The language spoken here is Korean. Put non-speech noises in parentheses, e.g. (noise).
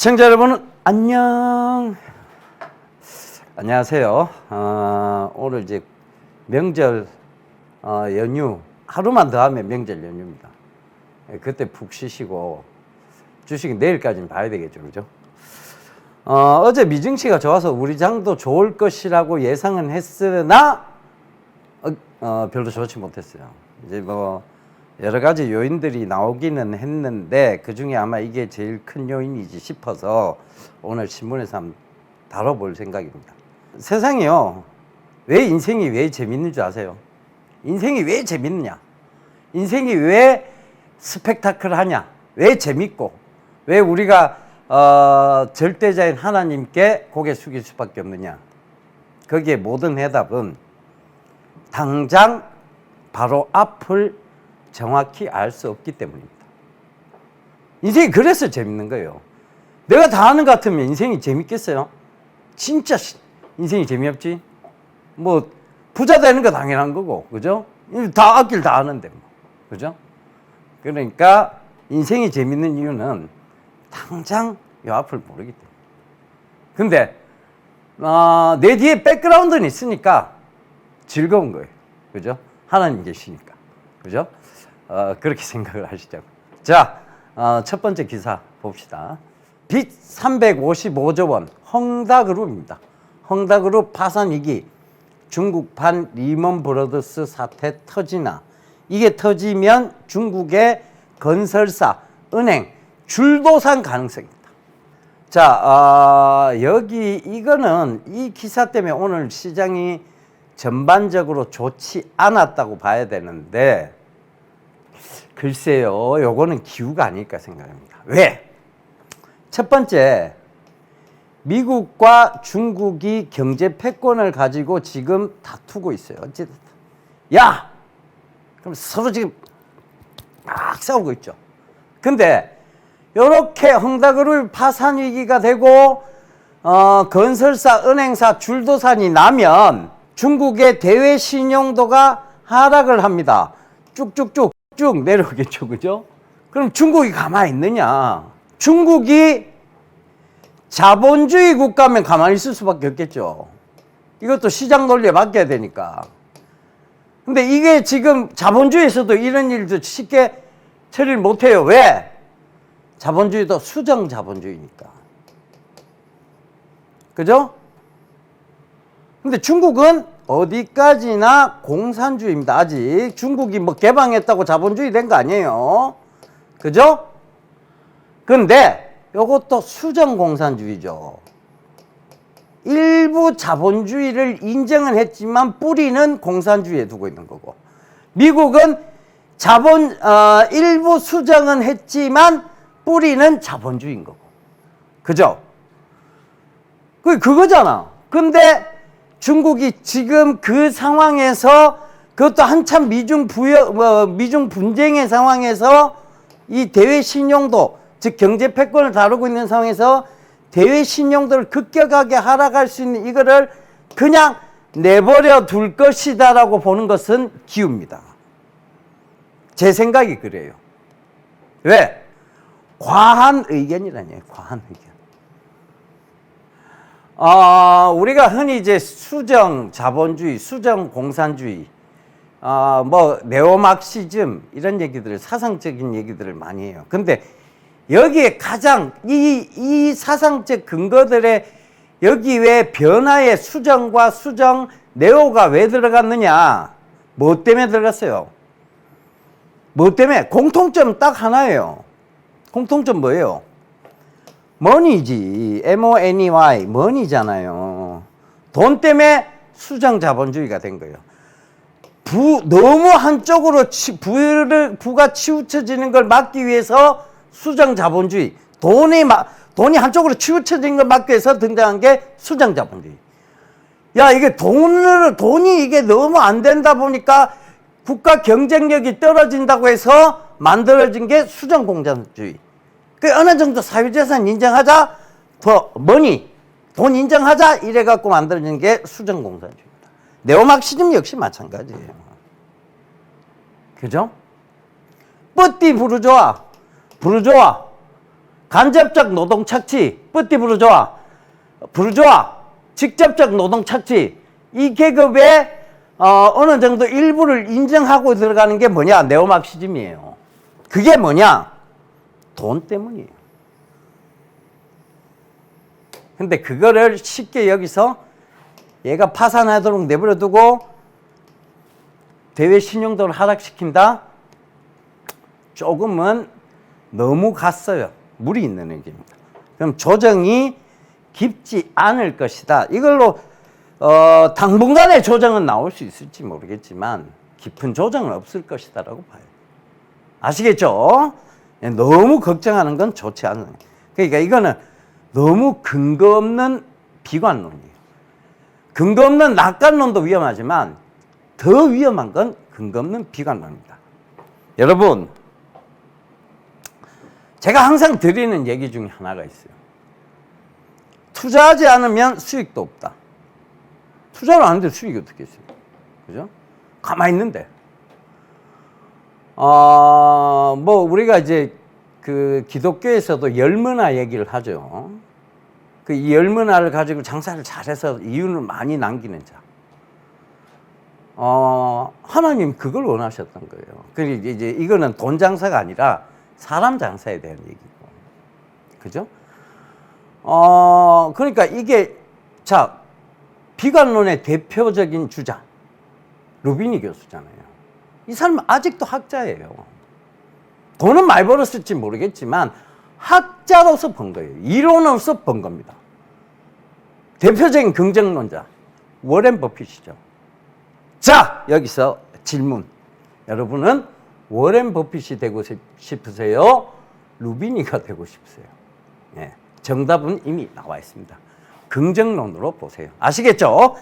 시청자 여러분 안녕. 안녕하세요. 어, 오늘 이제 명절 어, 연휴 하루만 더 하면 명절 연휴입니다. 예, 그때 푹 쉬시고 주식 내일까지는 봐야 되겠죠, 그죠? 어, 어제 미증시가 좋아서 우리 장도 좋을 것이라고 예상은 했으나 어, 어, 별로 좋지 못했어요. 이제 뭐 여러 가지 요인들이 나오기는 했는데 그 중에 아마 이게 제일 큰 요인이지 싶어서 오늘 신문에서 한번 다뤄볼 생각입니다. 세상이요. 왜 인생이 왜 재밌는 줄 아세요? 인생이 왜 재밌느냐? 인생이 왜 스펙타클하냐? 왜 재밌고? 왜 우리가 어, 절대자인 하나님께 고개 숙일 수밖에 없느냐? 거기에 모든 해답은 당장 바로 앞을 정확히 알 수 없기 때문입니다. 인생이 그래서 재밌는 거예요. 내가 다 아는 것 같으면 인생이 재밌겠어요? 진짜 시- 인생이 재미없지? 뭐 부자 되는 거 당연한 거고, 그죠? 다 앞길 다 아는데 뭐, 그죠? 그러니까 인생이 재밌는 이유는 당장 요 앞을 모르기 때문에. 근데 어, 내 뒤에 백그라운드는 있으니까 즐거운 거예요. 그죠? 하나님 계시니까. 그죠? 어, 그렇게 (laughs) 생각을 하시자고. 자, 어, 첫 번째 기사 봅시다. 빚 355조 원, 헝다그룹입니다. 헝다그룹 파산 위기, 중국판 리먼 브러더스 사태 터지나. 이게 터지면 중국의 건설사, 은행, 줄도산 가능성입니다. 자, 어, 여기 이거는 이 기사 때문에 오늘 시장이 전반적으로 좋지 않았다고 봐야 되는데 글쎄요, 요거는 기우가 아닐까 생각합니다. 왜? 첫 번째, 미국과 중국이 경제 패권을 가지고 지금 다투고 있어요. 야, 그럼 서로 지금 막 싸우고 있죠. 근데 이렇게 헝다그룹 파산 위기가 되고 어, 건설사, 은행사, 줄도산이 나면 중국의 대외 신용도가 하락을 합니다. 쭉쭉쭉 쭉 내려오겠죠, 그죠? 그럼 중국이 가만히 있느냐? 중국이 자본주의 국가면 가만히 있을 수밖에 없겠죠. 이것도 시장 논리에 맡겨야 되니까. 근데 이게 지금 자본주의에서도 이런 일도 쉽게 처리를 못해요. 왜? 자본주의도 수정 자본주의니까. 그죠? 근데 중국은 어디까지나 공산주의입니다. 아직 중국이 뭐 개방했다고 자본주의 된 거 아니에요. 그죠? 근데 이것도 수정 공산주의죠. 일부 자본주의를 인정은 했지만 뿌리는 공산주의에 두고 있는 거고. 미국은 자본 어, 일부 수정은 했지만 뿌리는 자본주의인 거고. 그죠? 그 그거잖아. 근데 중국이 지금 그 상황에서 그것도 한참 미중 부여 뭐 미중 분쟁의 상황에서 이 대외 신용도 즉 경제 패권을 다루고 있는 상황에서 대외 신용도를 급격하게 하락할 수 있는 이거를 그냥 내버려 둘 것이다라고 보는 것은 기우입니다. 제 생각이 그래요. 왜? 과한 의견이라니에요. 과한 의견. 어, 우리가 흔히 이제 수정 자본주의, 수정 공산주의, 어, 뭐 네오막시즘 이런 얘기들을 사상적인 얘기들을 많이 해요. 근데 여기에 가장 이, 이 사상적 근거들의 여기 왜 변화의 수정과 수정 네오가 왜 들어갔느냐? 뭐 때문에 들어갔어요? 뭐 때문에? 공통점 딱 하나예요. 공통점 뭐예요? 머니지. M-O-N-E-Y. 머니잖아요. 돈 때문에 수장 자본주의가 된 거예요. 부, 너무 한쪽으로 치, 부를, 부가 치우쳐지는 걸 막기 위해서 수장 자본주의. 돈이 막, 돈이 한쪽으로 치우쳐진 걸 막기 위해서 등장한 게 수장 자본주의. 야, 이게 돈을, 돈이 이게 너무 안 된다 보니까 국가 경쟁력이 떨어진다고 해서 만들어진 게 수장 공산주의. 그 어느 정도 사유재산 인정하자, 더 머니, 돈 인정하자 이래 갖고 만들어진 게 수정 공산주의입니다. 네오막시즘 역시 마찬가지예요. 그죠? 뿌띠 부르조아, 부르조아 간접적 노동 착취, 뿌띠 부르조아, 부르조아, 직접적 노동 착취, 이 계급의 어, 어느 정도 일부를 인정하고 들어가는 게 뭐냐? 네오막시즘이에요. 그게 뭐냐? 돈 때문이에요. 근데 그거를 쉽게 여기서 얘가 파산하도록 내버려 두고 대외 신용도를 하락시킨다? 조금은 너무 갔어요. 물이 있는 얘기입니다. 그럼 조정이 깊지 않을 것이다. 이걸로 어, 당분간의 조정은 나올 수 있을지 모르겠지만 깊은 조정은 없을 것이다라고 봐요. 아시겠죠? 예, 너무 걱정하는 건 좋지 않은. 그러니까 이거는 너무 근거 없는 비관론이에요. 근거 없는 낙관론도 위험하지만 더 위험한 건 근거 없는 비관론입니다. 여러분, 제가 항상 드리는 얘기 중에 하나가 있어요. 투자하지 않으면 수익도 없다. 투자를 안 하는데 수익이 어떻게 있어요? 그죠? 가만히 있는데. 어, 뭐, 우리가 이제 그 기독교에서도 열문화 얘기를 하죠. 그이 열문화를 가지고 장사를 잘해서 이윤을 많이 남기는 자. 어, 하나님 그걸 원하셨던 거예요. 그리고 이제 이거는 돈 장사가 아니라 사람 장사에 대한 얘기고. 그죠? 어, 그러니까 이게, 자, 비관론의 대표적인 주자, 루비니 교수잖아요. 이 사람은 아직도 학자예요. 돈은 많이 벌었을지 모르겠지만, 학자로서 번 거예요. 이론으로서 번 겁니다. 대표적인 긍정론자, 워렌 버핏이죠. 자, 여기서 질문. 여러분은 워렌 버핏이 되고 싶- 싶으세요? 루비니가 되고 싶으세요? 예, 정답은 이미 나와 있습니다. 긍정론으로 보세요. 아시겠죠?